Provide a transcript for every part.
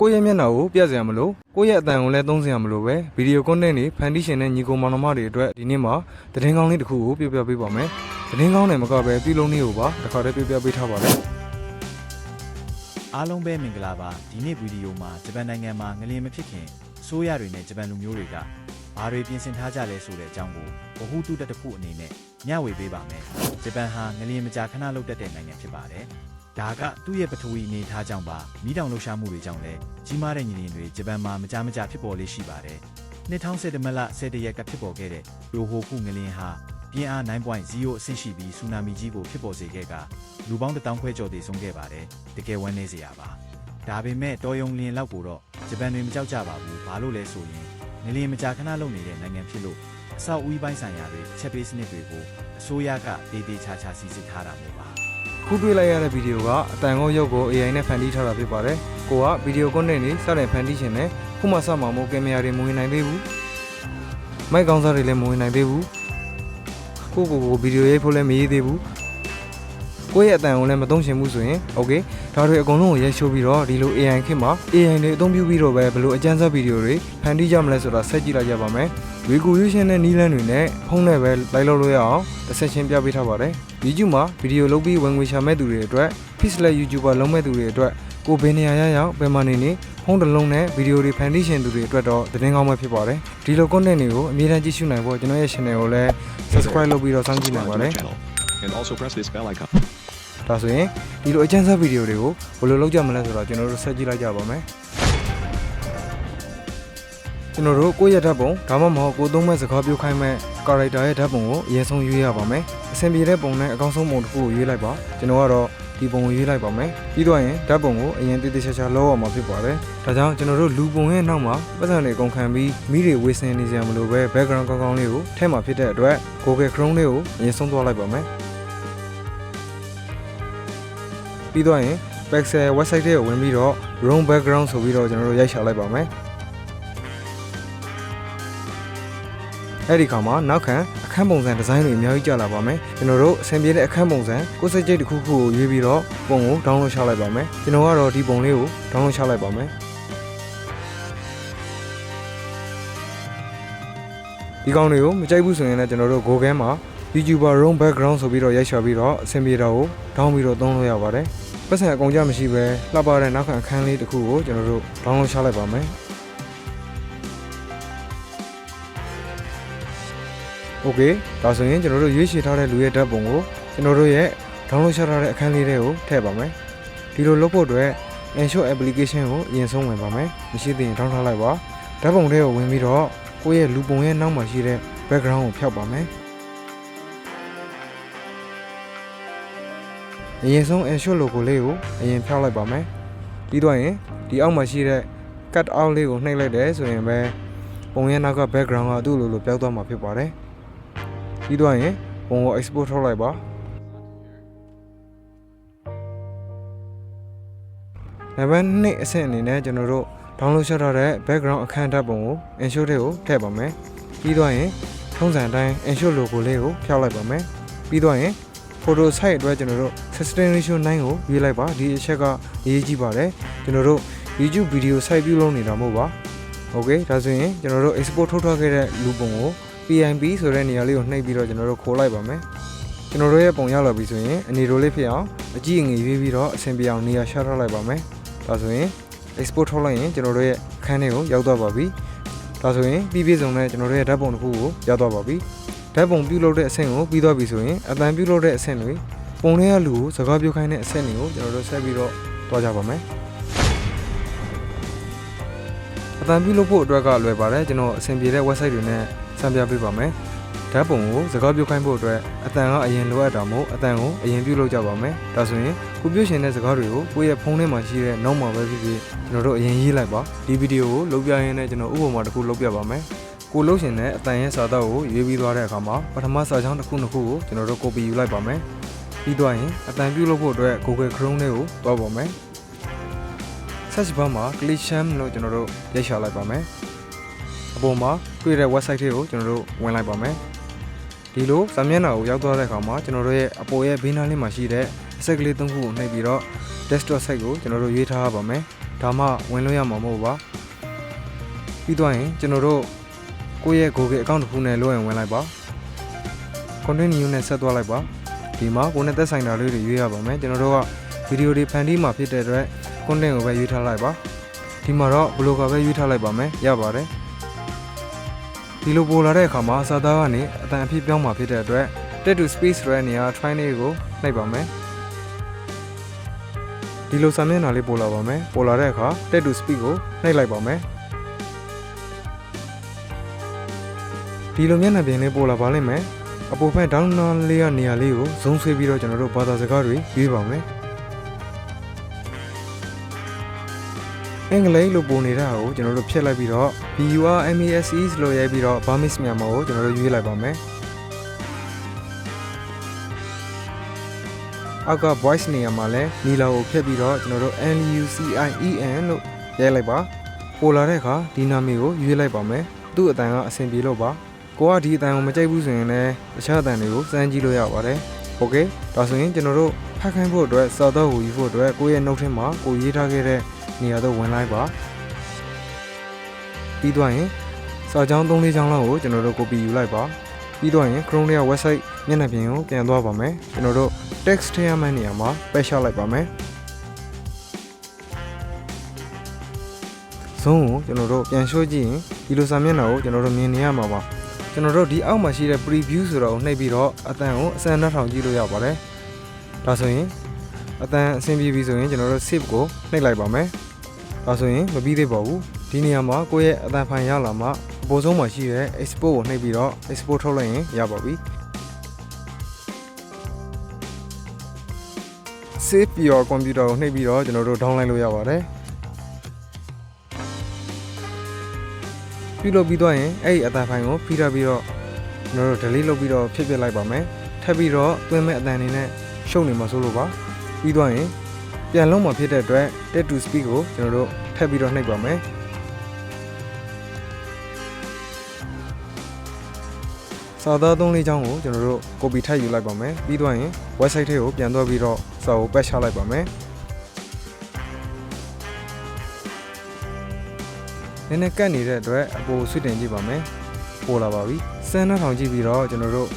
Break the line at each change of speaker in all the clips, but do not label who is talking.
ကိုယ့်ရဲ့မျက်နှာကိုပြတ်စရာမလိုကိုယ့်ရဲ့အတန်ကိုလည်းသုံးစရာမလိုပဲဗီဒီယိုကွန်တက်တွေဖန်တီးရှင်တဲ့ညီကောင်မောင်နှမတွေအတွက်ဒီနေ့မှာသတင်းကောင်းလေးတစ်ခုကိုပြပြပေးပါမယ်သတင်းကောင်းတယ်မကပဲပြုလုံးလေးကိုပါတစ်ခါတည်းပြပြပေးထားပါတယ်
အားလုံးပဲမင်္ဂလာပါဒီနေ့ဗီဒီယိုမှာဂျပန်နိုင်ငံမှာငလျင်မဖြစ်ခင်အစိုးရတွေနဲ့ဂျပန်လူမျိုးတွေကဘာတွေပြင်ဆင်ထားကြလဲဆိုတဲ့အကြောင်းကိုဗဟုတုတတစ်ခုအနေနဲ့မျှဝေပေးပါမယ်ဂျပန်ဟာငလျင်မကြာခဏလှုပ်တတ်တဲ့နိုင်ငံဖြစ်ပါတယ် ဒါကသူ့ရဲ့ပထဝီအနေအထားကြောင့်ပါမိတောင်လှုပ်ရှားမှုတွေကြောင့်လည်းကြီးမားတဲ့ငလျင်တွေဂျပန်မှာမကြာမကြာဖြစ်ပေါ်လေးရှိပါတယ်2010မလ17ရက်ကဖြစ်ပေါ်ခဲ့တဲ့ရိုဟိုကုငလျင်ဟာပြင်းအား9.0အဆင့်ရှိပြီးဆူနာမီကြီးကိုဖြစ်ပေါ်စေခဲ့ကလူပေါင်းတစ်တောင်းခွဲကျော်တည်ဆုံးခဲ့ပါတယ်တကယ်ဝမ်းနည်းစရာပါဒါပေမဲ့တော်ယုံလင်လောက်ကိုတော့ဂျပန်တွေမကြောက်ကြပါဘူးဘာလို့လဲဆိုရင်ငလျင်မကြာခဏလုပ်နေတဲ့နိုင်ငံဖြစ်လို့အဆောက်အဦပိုင်းဆိုင်ရာတွေချက်ပေးစနစ်တွေကိုအစိုးရကဒေဒေချာချာစီစစ်ထားတာမျိုးပါ
ခုတွေ့လိုက်ရတဲ့ဗီဒီယိုကအတန်ကုန်ရုပ်ကို AI နဲ့ဖန်တီးထားတာဖြစ်ပါတယ်။ကိုကဗီဒီယိုကွန်နဲ့နေစတဲ့ဖန်တီးခြင်းနဲ့ခုမှစမှာမို့ကင်မရာတွေမဝင်နိုင်သေးဘူး။မိုက်ကောင်းစားတွေလည်းမဝင်နိုင်သေးဘူး။ကိုကိုကိုဗီဒီယိုရိုက်ဖို့လည်းမရည်သေးဘူး။ကိုရဲ့အတန်ကုန်လည်းမသုံးရှင်ဘူးဆိုရင် okay ဒါတွေအကုန်လုံးကိုရိုက်ရှိုးပြီးတော့ဒီလို AI ခင်မှာ AI တွေအသုံးပြုပြီးတော့ပဲဘလို့အကြမ်းစားဗီဒီယိုတွေဖန်တီးကြမလဲဆိုတာဆက်ကြည့်လိုက်ရပါမယ်။ Recognition နဲ့နီးလန်းတွေနဲ့ဖုန်းနဲ့ပဲလိုက်လုပ်လို့ရအောင်တစ်ဆက်ချင်းပြပေးထားပါတယ်။ YouTube မှာဗီဒီယိုလုပ်ပြီးဝင်ငွေရှာမဲ့သူတွေအတွက် Pixel YouTuber လုံးမဲ့သူတွေအတွက်ကိုဘယ်နေရာရရောက်ဘယ်မှာနေနေဖုန်းတစ်လုံးနဲ့ဗီဒီယိုတွေဖန်တီးရှင်သူတွေအတွက်တော့သတင်းကောင်းပဲဖြစ်ပါတယ်ဒီလို content တွေကိုအမြဲတမ်းကြည့်ရှုနိုင်ဖို့ကျွန်တော်ရဲ့ channel ကိုလည်း subscribe လုပ်ပြီးတော့စောင့်ကြည့်နိုင်ပါတယ်
And also press this bell icon.
ဒါဆိုရင်ဒီလိုအကျန်းစားဗီဒီယိုတွေကိုဘယ်လိုလုပ်ကြမလဲဆိုတော့ကျွန်တော်တို့ဆက်ကြည့်လိုက်ကြပါမယ်ကျွန်တော်တို့ကိုယ့်ရဲ့ဓာတ်ပုံဒါမှမဟုတ်ကိုယ်သုံးမဲ့စကားပြောခိုင်းမဲ့ character ရဲ့ဓာတ်ပုံကိုအရင်ဆုံးရွေးရပါမယ် အဆင်ပြေတဲ့ပုံနဲ့အကောင်းဆုံးပုံတစ်ခုကိုရွေးလိုက်ပါကျွန်တော်ကတော့ဒီပုံကိုရွေးလိုက်ပါမယ်ပြီးတော့ရင်ဓာတ်ပုံကိုအရင်တည်တည်ချာချာလောက်အောင်မှာဖြစ်ပါတယ်ဒါကြောင့်ကျွန်တော်တို့လူပုံရဲ့နောက်မှာပတ်စံတွေအကုန်ခံပြီးမိတွေဝေစင်နေကြမလို့ပဲ background ကောင်းကောင်းလေးကိုထည့်မှာဖြစ်တဲ့အတွက် Google Chrome လေးကိုအရင်ဆုံးသွားလိုက်ပါမယ်ပြီးတော့ရင် Pixel website ထဲကိုဝင်ပြီးတော့ room background ဆိုပြီးတော့ကျွန်တော်တို့ရိုက်ရှာလိုက်ပါမယ် အဲ့ဒီခါမှာနောက်ခံအခန်းပုံစံဒီဇိုင်းတွေအများကြီးကြာလာပါမယ်ကျွန်တော်တို့အဆင်ပြေတဲ့အခန်းပုံစံကိုယ်စိတ်ကြိတ်တစ်ခုခုကိုရွေးပြီးတော့ပုံကို download ချလိုက်ပါမယ်ကျွန်တော်ကတော့ဒီပုံလေးကို download ချလိုက်ပါမယ်ဒီကောင်တွေကိုမကြိုက်ဘူးဆိုရင်လည်းကျွန်တော်တို့ Google မှာ YouTuber room background ဆိုပြီးတော့ရိုက်ရှာပြီးတော့အဆင်ပြေတာကို down ပြီးတော့သုံးလို့ရပါတယ်ပတ်စံအကုန်ကြမရှိပဲလှပတဲ့နောက်ခံအခန်းလေးတစ်ခုကိုကျွန်တော်တို့ download ချလိုက်ပါမယ် ။ Okay ဒါဆိုရင်ကျွန်တော်တို့ရွေးချယ်ထားတဲ့လူရဲ့ဓာတ်ပုံကိုကျွန်တော်တို့ရဲ့ download ချထားတဲ့အခန်းလေးတွေကိုထည့်ပါမယ်။ဒီလိုလုပ်ဖို့အတွက် Ensure application ကိုအရင်ဆုံးဝင်ပါမယ်။မရှိသေးရင်ထောင်းထားလိုက်ပါ။ဓာတ်ပုံတွေကိုဝင်ပြီးတော့ကိုယ့်ရဲ့လူပုံရဲ့နောက်မှာရှိတဲ့ background ကိုဖျောက်ပါမယ်။အရင်ဆုံး Ensure logo လေးကိုအရင်ဖျောက်လိုက်ပါမယ်။ပြီးတော့ရင်ဒီအောက်မှာရှိတဲ့ cut out လေးကိုနှိပ်လိုက်တယ်ဆိုရင်ပဲပုံရဲ့နောက်က background ကသူ့လိုလိုပြောက်သွားမှာဖြစ်ပါတယ်။ ပြီးတော့ရင်ပုံကို export ထုတ်လိုက်ပါနံပါတ်2အဆင့်အနေနဲ့ကျွန်တော်တို့ download ရှော့ထားတဲ့ background အခန်းဓာတ်ပုံကို ensure လေးကိုထည့်ပါမယ်ပြီးတော့ရင်ထုံးစံအတိုင်း ensure logo လေးကိုဖျောက်လိုက်ပါမယ်ပြီးတော့ရင် photo site အတွက်ကျွန်တော်တို့ sustain ratio 9ကိုရွေးလိုက်ပါဒီအချက်ကအရေးကြီးပါတယ်ကျွန်တော်တို့ YouTube video site ပြုလုပ်နေတာမဟုတ်ပါ okay ဒါဆိုရင်ကျွန်တော်တို့ export ထုတ်ထားခဲ့တဲ့လူပုံကို PNB ဆိုတဲ့နေရာလေးကိုနှိပ်ပြီးတော့ကျွန်တော်တို့ခိုးလိုက်ပါမယ်ကျွန်တော်တို့ရဲ့ပုံရောက်လာပြီဆိုရင်အနေရိုးလေးဖြစ်အောင်အကြည့်အငယ်ရွေးပြီးတော့အဆင်ပြေအောင်နေရာရှာထားလိုက်ပါမယ်ဒါဆိုရင် export ထုတ်လိုက်ရင်ကျွန်တော်တို့ရဲ့အခန်းထဲကိုရောက်သွားပါပြီဒါဆိုရင်ပြီးပြည့်စုံတဲ့ကျွန်တော်တို့ရဲ့ဓာတ်ပုံတစ်ခုကိုရောက်သွားပါပြီဓာတ်ပုံပြုလုပ်တဲ့အဆင့်ကိုပြီးသွားပြီဆိုရင်အတန်ပြုလုပ်တဲ့အဆင့်တွေပုံထဲကလူကိုစကားပြောခိုင်းတဲ့အဆင့်တွေကိုကျွန်တော်တို့ဆက်ပြီးတော့တွားကြပါမယ် အတန်ပြုလုပ်ဖို့အတွက်ကလွယ်ပါတယ်ကျွန်တော်အဆင်ပြေတဲ့ website တွေနဲ့စမ်းပြပေးပါမယ်ဓာတ်ပုံကိုစကားပြောခိုင်းဖို့အတွက်အတန်ကအရင်လိုအပ်တာမို့အတန်ကိုအရင်ပြုလုပ်ကြပါမယ်ဒါဆိုရင်ကိုပြုရှင်တဲ့စကားတွေကိုကိုယ့်ရဲ့ဖုန်းထဲမှာရှိတဲ့နောက်မှာပဲဖြစ်ဖြစ်ကျွန်တော်တို့အရင်ရေးလိုက်ပါဒီဗီဒီယိုကိုလုပ်ပြရင်းနဲ့ကျွန်တော်ဥပမာတစ်ခုလုပ်ပြပါမယ်ကိုလို့ရှင်တဲ့အတန်ရဲ့စာတော့ကိုရွေးပြီးသွားတဲ့အခါမှာပထမစာချောင်းတစ်ခုနှစ်ခုကိုကျွန်တော်တို့ copy ယူလိုက်ပါမယ်ပြီးတော့ရင်အတန်ပြုလုပ်ဖို့အတွက် Google Chrome လေးကိုတွားပါမယ် search bar မှာ Glitcham လို့ကျွန်တော်တို့ရိုက်ရှာလိုက်ပါမယ်အပေါ်မှာတွေ့တဲ့ website တွေကိုကျွန်တော်တို့ဝင်လိုက်ပါမယ်ဒီလိုစာမျက်နှာကိုရောက်သွားတဲ့အခါမှာကျွန်တော်တို့ရဲ့အပေါ်ရဲ့ဘေးနားလေးမှာရှိတဲ့အဆက်ကလေးသုံးခုကိုနှိပ်ပြီးတော့ desktop site ကိုကျွန်တော်တို့ရွေးထားရပါမယ်ဒါမှဝင်လို့ရမှာမဟုတ်ပါပြီးသွားရင်ကျွန်တော်တို့ကိုယ့်ရဲ့ Google account တစ်ခုနဲ့လိုရင်ဝင်လိုက်ပါ content new နဲ့ဆက်သွားလိုက်ပါဒီမှာကိုယ်နဲ့သက်ဆိုင်တာလေးတွေရွေးရပါမယ်ကျွန်တော်တို့ကဗီဒီယိုတွေဖန်တီးမှာဖြစ်တဲ့အတွက် content ကိုပဲရွေးထားလိုက်ပါဒီမှာတော့ blogger ပဲရွေးထားလိုက်ပါမယ်ရပါတယ်ဒီလိုပို့လာတဲ့အခါမှာစာသားကနေအတန်အဖြစ်ပြောင်းမှာဖြစ်တဲ့အတွက် text to speech ဆိုတဲ့နေရာ try လေးကိုနှိပ်ပါမယ်ဒီလိုစာမျက်နှာလေးပို့လာပါမယ်ပို့လာတဲ့အခါ text to speech ကိုနှိပ်လိုက်ပါမယ်ဒီလိုမျက်နှာပြင်လေးပို့လာပါလိမ့်မယ်အပေါ်ဖက် down လေးရနေရာလေးကို zoom ဆွဲပြီးတော့ကျွန်တော်တို့ဘာသာစကားတွေရွေးပါမယ် အင်္ဂလိပ်လို့ပုံနေတာကိုကျွန်တော်တို့ဖြတ်လိုက်ပြီးတော့ BUR MESEs လို့ရိုက်ပြီးတော့ Burmese မြန်မာကိုကျွန်တော်တို့ရွေးလိုက်ပါမယ်အောက်က voice နေရာမှာလဲနီလာကိုဖြတ်ပြီးတော့ကျွန်တော်တို့ LUCIEN လို့ရိုက်လိုက်ပါပို့လာတဲ့အခါဒီနာမည်ကိုရွေးလိုက်ပါမယ်သူ့အတန်ကအဆင်ပြေလို့ပါကိုကဒီအတန်ကိုမကြိုက်ဘူးဆိုရင်လည်းတခြားအတန်တွေကိုစမ်းကြည့်လို့ရပါတယ်โอเคဒါဆိုရင်ကျွန်တော်တို့ဖတ်ခိုင်းဖို့အတွက်စာတော့ကိုယူဖို့အတွက်ကိုယ့်ရဲ့ note ထဲမှာကိုရေးထားခဲ့တဲ့ နေရာတော့ဝင်လိုက်ပါပြီးသွားရင်စာကြောင်း3-4ကြောင်းလောက်ကိုကျွန်တော်တို့ copy ယူလိုက်ပါပြီးတော့ရင် Chrome ရဲ့ website မျက်နှာပြင်ကိုပြန်သွားပါမယ်ကျွန်တော်တို့ text ထဲရမယ့်နေရာမှာပယ်ရှလိုက်ပါမယ်ဇုံးကိုကျွန်တော်တို့ပြန်ရှိုးကြည့်ရင်ဒီလိုစာမျက်နှာကိုကျွန်တော်တို့မြင်နေရမှာပါကျွန်တော်တို့ဒီအောက်မှာရှိတဲ့ preview ဆိုတော့ကိုနှိပ်ပြီးတော့အတန်ကိုအစမ်းနှထောင်ကြည့်လို့ရပါတယ်ဒါဆိုရင်အတန်အဆင်ပြေပြီဆိုရင်ကျွန်တော်တို့ save ကိုနှိပ်လိုက်ပါမယ် ဒါဆိုရင်မပြီးသေးပါဘူးဒီနေရာမှာကိုယ့်ရဲ့အတန်ဖိုင်ရလာမှအပေါ်ဆုံးမှာရှိတဲ့ export ကိုနှိပ်ပြီးတော့ export ထုတ်လိုက်ရင်ရပါပြီ save your computer ကိုနှိပ်ပြီးတော့ကျွန်တော်တို့ download လုပ်ရပါတယ်ပြုလုပ်ပြီးတော့ရင်အဲ့ဒီအတန်ဖိုင်ကိုဖိထားပြီးတော့ကျွန်တော်တို့ delete လုပ်ပြီးတော့ဖြည့်ပြစ်လိုက်ပါမယ်ထပ်ပြီးတော့တွင်းမဲ့အတန်နေနဲ့ရှုပ်နေမှာဆိုလို့ပါပြီးတော့ရင် ပြန်လုံးမှာဖြစ်တဲ့အတွက် text to speak ကိုကျွန်တော်တို့ထပ်ပြီးတော့နှိပ်ပါမယ်စာသားသုံးလေးချောင်းကိုကျွန်တော်တို့ copy ထပ်ယူလိုက်ပါမယ်ပြီးတော့ရင် website ထဲကိုပြန်သွားပြီးတော့စာကိုပတ်ချလိုက်ပါမယ်နည်းနည်းကတ်နေတဲ့အတွက်အပေါ်ဆွတင်ကြည့်ပါမယ်ပို့လာပါပြီစမ်းနှထောင်ကြည့်ပြီးတော့ကျွန်တော်တို့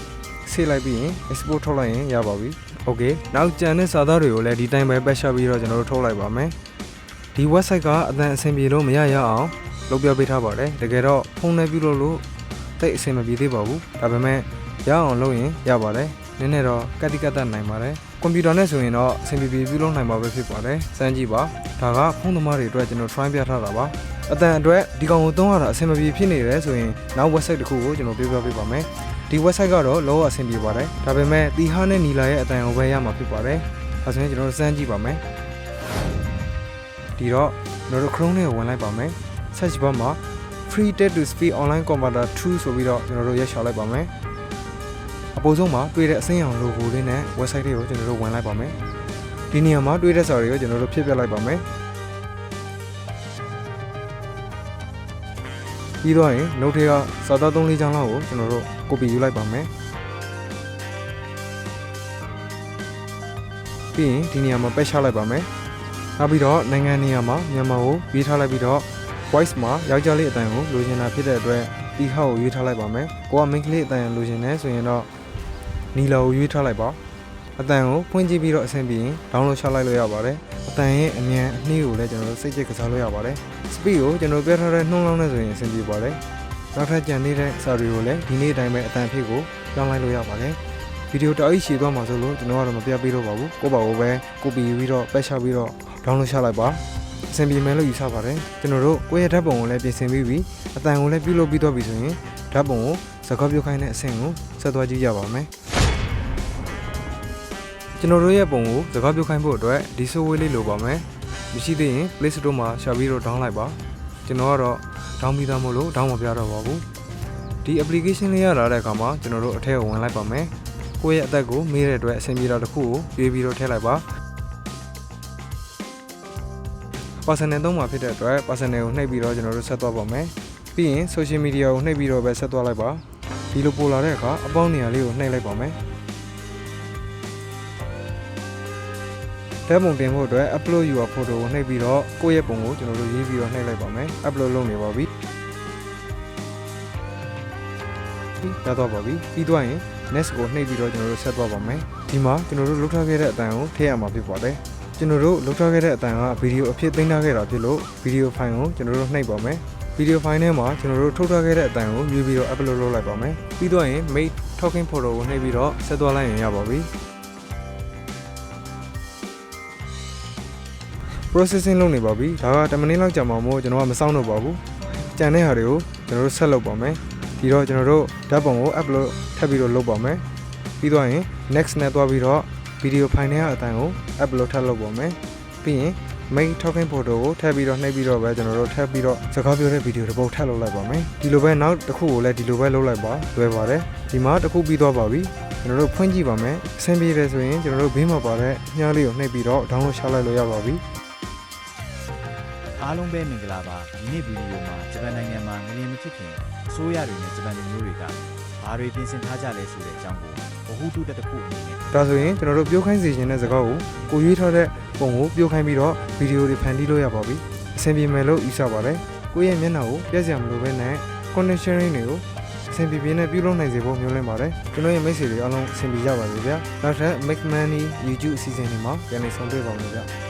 ဆေးလိုက်ပြီးရင် export ထုတ်လိုက်ရင်ရပါပြီ โอเคနောက်ကြံတဲ့စာသားတွေကိုလည်းဒီတိုင်းပဲပတ်ချပြီးတော့ကျွန်တော်တို့ထုတ်လိုက်ပါမယ်ဒီ website ကအတန်အဆင်ပြေလို့မရရအောင်လုပ်ပြပေးထားပါတယ်တကယ်တော့ဖုန်းနဲ့ပြုလုပ်လို့တိတ်အဆင်မပြေသေးပါဘူးဒါပေမဲ့ရအောင်လုပ်ရင်ရပါတယ်နည်းနည်းတော့ကတိကတ်တတ်နိုင်ပါတယ်ကွန်ပျူတာနဲ့ဆိုရင်တော့အဆင်ပြေပြေပြုလုပ်နိုင်မှာပဲဖြစ်ပါတယ်စမ်းကြည့်ပါဒါကဖုန်းသမားတွေအတွက်ကျွန်တော် try ပြထားတာပါအတန်အတွက်ဒီကောင်ကိုသုံးရတာအဆင်မပြေဖြစ်နေတယ်ဆိုရင်နောက် website တစ်ခုကိုကျွန်တော်ပြောပြပေးပါမယ် ဒီ website ကတော့လောအဆင်ပြေပါတယ်ဒါပေမဲ့တီဟာနဲ့နီလာရဲ့အတန်ကိုပဲရမှာဖြစ်ပါတယ်ဒါဆိုရင်ကျွန်တော်တို့စမ်းကြည့်ပါမယ်ဒီတော့ကျွန်တော်တို့ Chrome နဲ့ဝင်လိုက်ပါမယ် search bar မှာ free text to speech online converter 2ဆိုပြီးတော့ကျွန်တော်တို့ရက်ရှာလိုက်ပါမယ်အပေါ်ဆုံးမှာတွေ့တဲ့အစိမ်းရောင် logo လေးနဲ့ website လေးကိုကျွန်တော်တို့ဝင်လိုက်ပါမယ်ဒီနေရာမှာတွေ့တဲ့စာတွေကိုကျွန်တော်တို့ဖြည့်ပြလိုက်ပါမယ်ပြီးတော့ရင် note ထဲကစာသား3လေးချောင်းလောက်ကိုကျွန်တော်တို့ copy ယူလိုက်ပါမယ်ပြီးရင်ဒီနေရာမှာပက်ချလိုက်ပါမယ်နောက်ပြီးတော့နိုင်ငံနေရာမှာမြန်မာကိုရေးထားလိုက်ပြီးတော့ voice မှာယောက်ျားလေးအတန်ကိုလိုချင်တာဖြစ်တဲ့အတွက်ဒီဟောက်ကိုရွေးထားလိုက်ပါမယ်။ကိုက main ကလေးအတန်လိုချင်တယ်ဆိုရင်တော့နီလာကိုရွေးထားလိုက်ပါ။အတန်ကိုဖွင့်ကြည့်ပြီးတော့အဆင်ပြေရင် download ချလိုက်လို့ရပါတယ်။အတန်ရဲ့အမြန်အနှီးကိုလည်းကျွန်တော်တို့စိတ်ချကစားလို့ရပါတယ်။ speed ကိုကျွန်တော်ပြောထားတဲ့နှုံးလောင်းနဲ့ဆိုရင်အဆင်ပြေပါတယ်။ နောက်ထပ်ကြံနေတဲ့စာတွေကိုလည်းဒီနေ့အတိုင်းပဲအတန်အဖြစ်ကိုပြောင်းလိုက်လို့ရပါတယ်။ဗီဒီယိုတအားကြီးရှည်သွားမှာဆိုလို့ကျွန်တော်ကတော့မပြပေးတော့ပါဘူး။ကိုယ့်ဘာကိုပဲ copy ယူပြီးတော့ပတ်ချပြီးတော့ download ချလိုက်ပါ။အဆင်ပြေမယ်လို့ယူဆပါတယ်ကျွန်တော်တို့ကိုယ့်ရဲ့ဓာတ်ပုံကိုလည်းပြင်ဆင်ပြီးပြီအတန်ကိုလည်းပြုလုပ်ပြီးတော့ပြီဆိုရင်ဓာတ်ပုံကိုစကားပြောခိုင်းတဲ့အဆင့်ကိုဆက်သွားကြည့်ကြပါမယ်ကျွန်တော်တို့ရဲ့ပုံကိုစကားပြောခိုင်းဖို့အတွက်ဒီ software လေးလိုပါမယ်မရှိသေးရင် Play Store မှာရှာပြီးတော့ download လိုက်ပါကျွန်တော်ကတော့ down ပြီးသားမို့လို့ down မပြတော့ပါဘူးဒီ application လေးရလာတဲ့အခါမှာကျွန်တော်တို့အထက်ကိုဝင်လိုက်ပါမယ်ကိုယ့်ရဲ့အသက်ကိုမေးတဲ့အတွက်အဆင်ပြေတာတစ်ခုကိုရွေးပြီးတော့ထည့်လိုက်ပါ personal သုံးမှာဖြစ်တဲ့အတွက် personal ကိုနှိပ်ပြီးတော့ကျွန်တော်တို့ဆက်သွားပါမယ်ပြီးရင် social media ကိုနှိပ်ပြီးတော့ပဲဆက်သွားလိုက်ပါဒီလိုပို့လာတဲ့အခါအပေါင်းနေရာလေးကိုနှိပ်လိုက်ပါမယ် ဓာတ်ပုံတင်ဖို့အတွက် upload your photo ကိုနှိပ်ပြီးတော့ကိုယ့်ရဲ့ပုံကိုကျွန်တော်တို့ရေးပြီးတော့နှိပ်လိုက်ပါမယ် upload လုပ်နေပါပြီရတော့ပါပြီပြီးသွားရင် next ကိုနှိပ်ပြီးတော့ကျွန်တော်တို့ဆက်သွားပါမယ်ဒီမှာကျွန်တော်တို့လုပ်ထားခဲ့တဲ့အတန်ကိုထည့်ရမှာဖြစ်ပါတယ်ကျွန်တော်တို့လုပ်ထားခဲ့တဲ့အတန်ကဗီဒီယိုအဖြစ်သိမ်းထားခဲ့တာဖြစ်လို့ဗီဒီယိုဖိုင်ကိုကျွန်တော်တို့နှိပ်ပါမယ်ဗီဒီယိုဖိုင်ထဲမှာကျွန်တော်တို့ထုတ်ထားခဲ့တဲ့အတန်ကိုယူပြီးတော့ upload လုပ်လိုက်ပါမယ်ပြီးတော့ရင် make talking photo ကိုနှိပ်ပြီးတော့ဆက်သွားလိုက်ရင်ရပါပြီ processing လုပ်နေပါပြီဒါက10မိနစ်လောက်ကြာမှာမို့ကျွန်တော်ကမစောင့်တော့ပါဘူးကြံတဲ့ဟာတွေကိုကျွန်တော်တို့ဆက်လုပ်ပါမယ်ဒီတော့ကျွန်တော်တို့ဓာတ်ပုံကို upload ထပ်ပြီးတော့လုပ်ပါမယ်ပြီးတော့ရင် next နဲ့သွားပြီးတော့ video file နဲ့အတန်ကို upload ထပ်လုပ်ပါမယ်ပြီးရင် main talking photo ကိုထပ်ပြီးတော့နှိပ်ပြီးတော့ပဲကျွန်တော်တို့ထပ်ပြီးတော့စကားပြောတဲ့ဗီဒီယိုတစ်ပုဒ်ထပ်လုပ်လိုက်ပါမယ်ဒီလိုပဲနောက်တစ်ခုကိုလည်းဒီလိုပဲလုပ်လိုက်ပါလွယ်ပါတယ်ဒီမှာတစ်ခုပြီးသွားပါပြီကျွန်တော်တို့ဖွင့်ကြည့်ပါမယ်အဆင်ပြေတယ်ဆိုရင်ကျွန်တော်တို့ဘေးမှာပါတဲ့ညှားလေးကိုနှိပ်ပြီးတော့ download ချလိုက်လို့ရပါပြီ
အားလုံးပဲမင်္ဂလာပါဒီနေ့ဗီဒီယိုမှာဂျပန်နိုင်ငံမှာငလျင်မဖြစ်ခင်အစိုးရတွေနဲ့ဂျပန်လူမျိုးတွေကဘာတွေပြင်ဆင်ထားကြလဲဆိုတဲ့အကြောင်းကိုဗဟုတုတတစ်ခုအနေနဲ့
ဒါဆိုရင်ကျွန်တော်တို့ပြုတ်ခိုင်းစီခြင်းတဲ့စကားကိုကိုရွေးထားတဲ့ပုံကိုပြုတ်ခိုင်းပြီးတော့ဗီဒီယိုတွေဖန်တီးလို့ရပါပြီအဆင်ပြေမယ်လို့ယူဆပါတယ်ကိုယ့်ရဲ့မျက်နှာကိုပြည့်စရာမလိုဘဲနဲ့ conditioning တွေကိုအဆင်ပြေပြေနဲ့ပြုလုပ်နိုင်စေဖို့မျိုးလင်းပါတယ်ကျွန်တော်ရဲ့မိတ်ဆွေတွေအားလုံးအဆင်ပြေကြပါစေဗျာနောက်ထပ် make money YouTube အစီအစဉ်တွေမှာပြန်လည်ဆုံတွေ့ပါမယ်ဗျာ